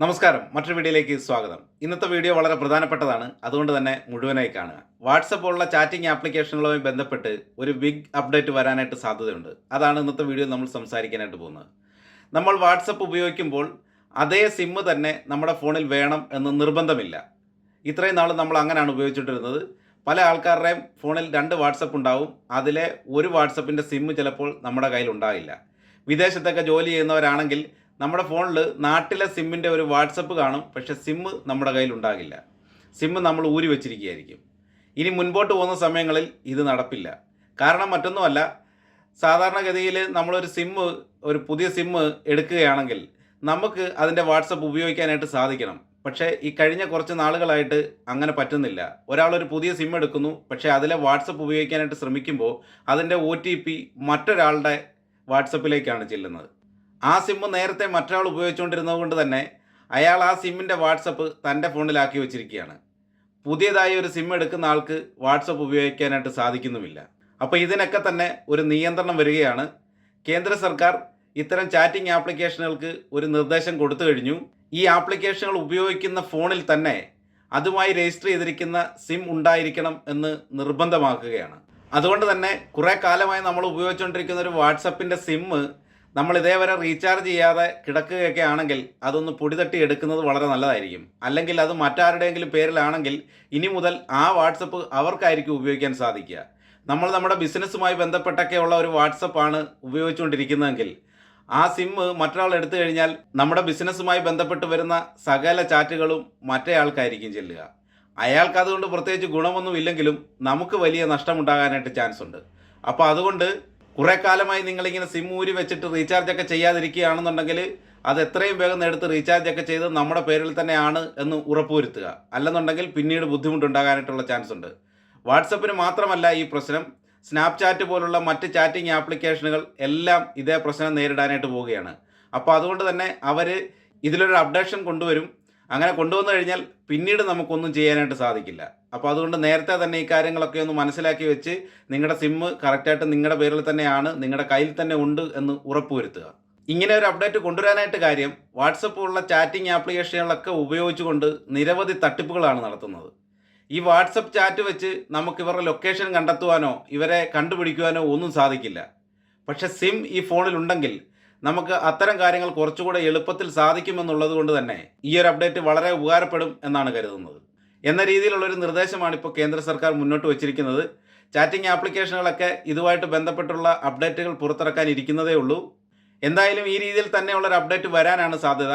നമസ്കാരം. മറ്റൊരു വീഡിയോയിലേക്ക് സ്വാഗതം. ഇന്നത്തെ വീഡിയോ വളരെ പ്രധാനപ്പെട്ടതാണ്. അതുകൊണ്ട് തന്നെ മുഴുവനായി കാണുക. വാട്സപ്പ് പോലുള്ള ചാറ്റിംഗ് ആപ്ലിക്കേഷനുകളുമായി ബന്ധപ്പെട്ട് ഒരു ബിഗ് അപ്ഡേറ്റ് വരാനായിട്ട് സാധ്യതയുണ്ട്. അതാണ് ഇന്നത്തെ വീഡിയോ നമ്മൾ സംസാരിക്കാനായിട്ട് പോകുന്നത്. നമ്മൾ വാട്സപ്പ് ഉപയോഗിക്കുമ്പോൾ അതേ സിമ്മ് തന്നെ നമ്മുടെ ഫോണിൽ വേണം എന്ന് നിർബന്ധമില്ല. ഇത്രയും നാൾ നമ്മൾ അങ്ങനെയാണ് ഉപയോഗിച്ചിട്ടിരുന്നത് പല ആൾക്കാരുടെയും ഫോണിൽ രണ്ട് വാട്സപ്പ് ഉണ്ടാവും. അതിലെ ഒരു വാട്സപ്പിന്റെ സിമ്മ് ചിലപ്പോൾ നമ്മുടെ കയ്യിൽ ഉണ്ടാകില്ല. വിദേശത്തൊക്കെ ജോലി ചെയ്യുന്നവരാണെങ്കിൽ നമ്മുടെ ഫോണിൽ നാട്ടിലെ സിമ്മിന്റെ ഒരു വാട്സപ്പ് കാണും പക്ഷെ സിമ്മ് നമ്മുടെ കയ്യിൽ ഉണ്ടാകില്ല. സിമ്മ് നമ്മൾ ഊരി വെച്ചിരിക്കുകയായിരിക്കും. ഇനി മുൻപോട്ട് പോകുന്ന സമയങ്ങളിൽ ഇത് നടപ്പില്ല. കാരണം മറ്റൊന്നുമല്ല സാധാരണഗതിയിൽ നമ്മളൊരു സിമ്മ് ഒരു പുതിയ സിമ്മ് എടുക്കുകയാണെങ്കിൽ നമുക്ക് അതിന്റെ വാട്സപ്പ് ഉപയോഗിക്കാനായിട്ട് സാധിക്കണം. പക്ഷേ ഈ കഴിഞ്ഞ കുറച്ച് നാളുകളായിട്ട് അങ്ങനെ പറ്റുന്നില്ല. ഒരാളൊരു പുതിയ സിം എടുക്കുന്നു പക്ഷേ അതിലെ വാട്സപ്പ് ഉപയോഗിക്കാനായിട്ട് ശ്രമിക്കുമ്പോൾ അതിന്റെ ഒ ടി പി മറ്റൊരാളുടെ വാട്സപ്പിലേക്കാണ് ചെല്ലുന്നത്. ആ സിമ്മ് നേരത്തെ മറ്റൊരാൾ ഉപയോഗിച്ചുകൊണ്ടിരുന്നത് കൊണ്ട് തന്നെ അയാൾ ആ സിമ്മിന്റെ വാട്സപ്പ് തന്റെ ഫോണിലാക്കി വെച്ചിരിക്കുകയാണ്. പുതിയതായി ഒരു സിം എടുക്കുന്ന ആൾക്ക് വാട്സപ്പ് ഉപയോഗിക്കാനായിട്ട് സാധിക്കുന്നുമില്ല. അപ്പോൾ ഇതിനൊക്കെ തന്നെ ഒരു നിയന്ത്രണം വരികയാണ്. കേന്ദ്ര സർക്കാർ ഇത്തരം ചാറ്റിംഗ് ആപ്ലിക്കേഷനുകൾക്ക് ഒരു നിർദ്ദേശം കൊടുത്തു കഴിഞ്ഞു. ഈ ആപ്ലിക്കേഷനുകൾ ഉപയോഗിക്കുന്ന ഫോണിൽ തന്നെ അതുമായി രജിസ്റ്റർ ചെയ്തിരിക്കുന്ന സിം ഉണ്ടായിരിക്കണം എന്ന് നിർബന്ധമാക്കുകയാണ്. അതുകൊണ്ട് തന്നെ കുറേ കാലമായി നമ്മൾ ഉപയോഗിച്ചുകൊണ്ടിരിക്കുന്ന ഒരു വാട്സപ്പിന്റെ സിമ്മ് നമ്മൾ ഇതേവരെ റീചാർജ് ചെയ്യാതെ കിടക്കുകയൊക്കെ ആണെങ്കിൽ അതൊന്ന് പൊടിതട്ടി എടുക്കുന്നത് വളരെ നല്ലതായിരിക്കും. അല്ലെങ്കിൽ അത് മറ്റാരുടെയെങ്കിലും പേരിലാണെങ്കിൽ ഇനി മുതൽ ആ വാട്സപ്പ് അവർക്കായിരിക്കും ഉപയോഗിക്കാൻ സാധിക്കുക. നമ്മൾ നമ്മുടെ ബിസിനസ്സുമായി ബന്ധപ്പെട്ടൊക്കെയുള്ള ഒരു വാട്സപ്പാണ് ഉപയോഗിച്ചുകൊണ്ടിരിക്കുന്നതെങ്കിൽ ആ സിം മറ്റൊരാൾ എടുത്തു കഴിഞ്ഞാൽ നമ്മുടെ ബിസിനസ്സുമായി ബന്ധപ്പെട്ട് വരുന്ന സകല ചാറ്റുകളും മറ്റേ ആൾക്കായിരിക്കും ചെല്ലുക. അയാൾക്ക് അതുകൊണ്ട് പ്രത്യേകിച്ച് ഗുണമൊന്നും ഇല്ലെങ്കിലും നമുക്ക് വലിയ നഷ്ടമുണ്ടാകാനായിട്ട് ചാൻസ് ഉണ്ട്. അപ്പോൾ അതുകൊണ്ട് കുറെ കാലമായി നിങ്ങളിങ്ങനെ സിം ഊരി വെച്ചിട്ട് റീചാർജ് ഒക്കെ ചെയ്യാതിരിക്കുകയാണെന്നുണ്ടെങ്കിൽ അത് എത്രയും വേഗം എടുത്ത് റീചാർജ് ഒക്കെ ചെയ്ത് നമ്മുടെ പേരിൽ തന്നെയാണ് എന്ന് ഉറപ്പുവരുത്തുക. അല്ലെന്നുണ്ടെങ്കിൽ പിന്നീട് ബുദ്ധിമുട്ടുണ്ടാകാനായിട്ടുള്ള ചാൻസ് ഉണ്ട്. വാട്സപ്പിന് മാത്രമല്ല ഈ പ്രശ്നം. സ്നാപ്ചാറ്റ് പോലുള്ള മറ്റ് ചാറ്റിംഗ് ആപ്ലിക്കേഷനുകൾ എല്ലാം ഇതേ പ്രശ്നം നേരിടാനായിട്ട് പോവുകയാണ്. അപ്പോൾ അതുകൊണ്ട് തന്നെ അവർ ഇതിലൊരു അപ്ഡേഷൻ കൊണ്ടുവരും. അങ്ങനെ കൊണ്ടുവന്നു കഴിഞ്ഞാൽ പിന്നീട് നമുക്കൊന്നും ചെയ്യാനായിട്ട് സാധിക്കില്ല. അപ്പോൾ അതുകൊണ്ട് നേരത്തെ തന്നെ ഈ കാര്യങ്ങളൊക്കെ ഒന്ന് മനസ്സിലാക്കി വെച്ച് നിങ്ങളുടെ സിമ്മ് കറക്റ്റായിട്ട് നിങ്ങളുടെ പേരിൽ തന്നെയാണ് നിങ്ങളുടെ കയ്യിൽ തന്നെ ഉണ്ട് എന്ന് ഉറപ്പുവരുത്തുക. ഇങ്ങനെ ഒരു അപ്ഡേറ്റ് കൊണ്ടുവരാനായിട്ട് കാര്യം വാട്സപ്പ് ഉള്ള ചാറ്റിംഗ് ആപ്ലിക്കേഷനുകളൊക്കെ ഉപയോഗിച്ചുകൊണ്ട് നിരവധി തട്ടിപ്പുകളാണ് നടത്തുന്നത്. ഈ വാട്സപ്പ് ചാറ്റ് വെച്ച് നമുക്ക് ഇവരുടെ ലൊക്കേഷൻ കണ്ടെത്തുവാനോ ഇവരെ കണ്ടുപിടിക്കുവാനോ ഒന്നും സാധിക്കില്ല. പക്ഷേ സിം ഈ ഫോണിൽ ഉണ്ടെങ്കിൽ നമുക്ക് അത്തരം കാര്യങ്ങൾ കുറച്ചുകൂടെ എളുപ്പത്തിൽ സാധിക്കുമെന്നുള്ളത് കൊണ്ട് തന്നെ ഈ ഒരു അപ്ഡേറ്റ് വളരെ ഉപകാരപ്പെടും എന്നാണ് കരുതുന്നത്. എന്ന രീതിയിലുള്ള ഒരു നിർദ്ദേശമാണ് ഇപ്പോൾ കേന്ദ്ര സർക്കാർ മുന്നോട്ട് വച്ചിരിക്കുന്നത്. ചാറ്റിംഗ് ആപ്ലിക്കേഷനുകളൊക്കെ ഇതുമായിട്ട് ബന്ധപ്പെട്ടുള്ള അപ്ഡേറ്റുകൾ പുറത്തിറക്കാൻ ഇരിക്കുന്നതേ ഉള്ളൂ. എന്തായാലും ഈ രീതിയിൽ തന്നെയുള്ള ഒരു അപ്ഡേറ്റ് വരാനാണ് സാധ്യത.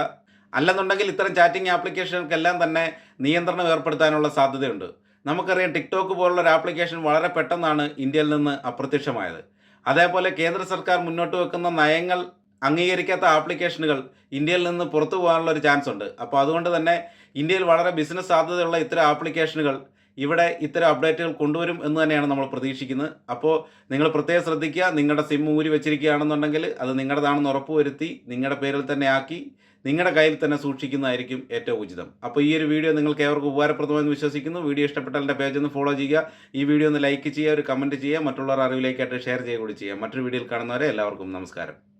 അല്ലെന്നുണ്ടെങ്കിൽ ഇത്തരം ചാറ്റിംഗ് ആപ്ലിക്കേഷനുകൾക്കെല്ലാം തന്നെ നിയന്ത്രണം ഏർപ്പെടുത്താനുള്ള സാധ്യതയുണ്ട്. നമുക്കറിയാം ടിക്ടോക്ക് പോലുള്ള ഒരു ആപ്ലിക്കേഷൻ വളരെ പെട്ടെന്നാണ് ഇന്ത്യയിൽ നിന്ന് അപ്രത്യക്ഷമായത്. അതേപോലെ കേന്ദ്ര സർക്കാർ മുന്നോട്ട് വെക്കുന്ന നയങ്ങൾ അംഗീകരിക്കാത്ത ആപ്ലിക്കേഷനുകൾ ഇന്ത്യയിൽ നിന്ന് പുറത്തു പോകാനുള്ള ഒരു ചാൻസ് ഉണ്ട്. അപ്പോൾ അതുകൊണ്ട് തന്നെ ഇന്ത്യയിൽ വളരെ ബിസിനസ് സാധ്യതയുള്ള ഇത്തരം ആപ്ലിക്കേഷനുകൾ ഇവിടെ ഇത്തരം അപ്ഡേറ്റുകൾ കൊണ്ടുവരും എന്ന് തന്നെയാണ് നമ്മൾ പ്രതീക്ഷിക്കുന്നത്. അപ്പോൾ നിങ്ങൾ പ്രത്യേകം ശ്രദ്ധിക്കുക. നിങ്ങളുടെ സിം ഊരി വെച്ചിരിക്കുകയാണെന്നുണ്ടെങ്കിൽ അത് നിങ്ങളുടേതാണെന്ന് ഉറപ്പുവരുത്തി നിങ്ങളുടെ പേരിൽ തന്നെ ആക്കി നിങ്ങളുടെ കയ്യിൽ തന്നെ സൂക്ഷിക്കുന്നതായിരിക്കും ഏറ്റവും ഉചിതം. അപ്പോൾ ഈ ഒരു വീഡിയോ നിങ്ങൾക്ക് ഏവർക്ക് ഉപകാരപ്രദമെന്ന് വിശ്വസിക്കുന്നു. വീഡിയോ ഇഷ്ടപ്പെട്ടാൽ എന്റെ പേജ് ഒന്ന് ഫോളോ ചെയ്യുക. ഈ വീഡിയോ ഒന്ന് ലൈക്ക് ചെയ്യുക ഒരു കമന്റ് ചെയ്യുക. മറ്റുള്ളവർ അറിവിലേക്കായിട്ട് ഷെയർ ചെയ്യുക കൂടി ചെയ്യുക. മറ്റൊരു വീഡിയോയിൽ കാണുന്നവരെ എല്ലാവർക്കും നമസ്കാരം.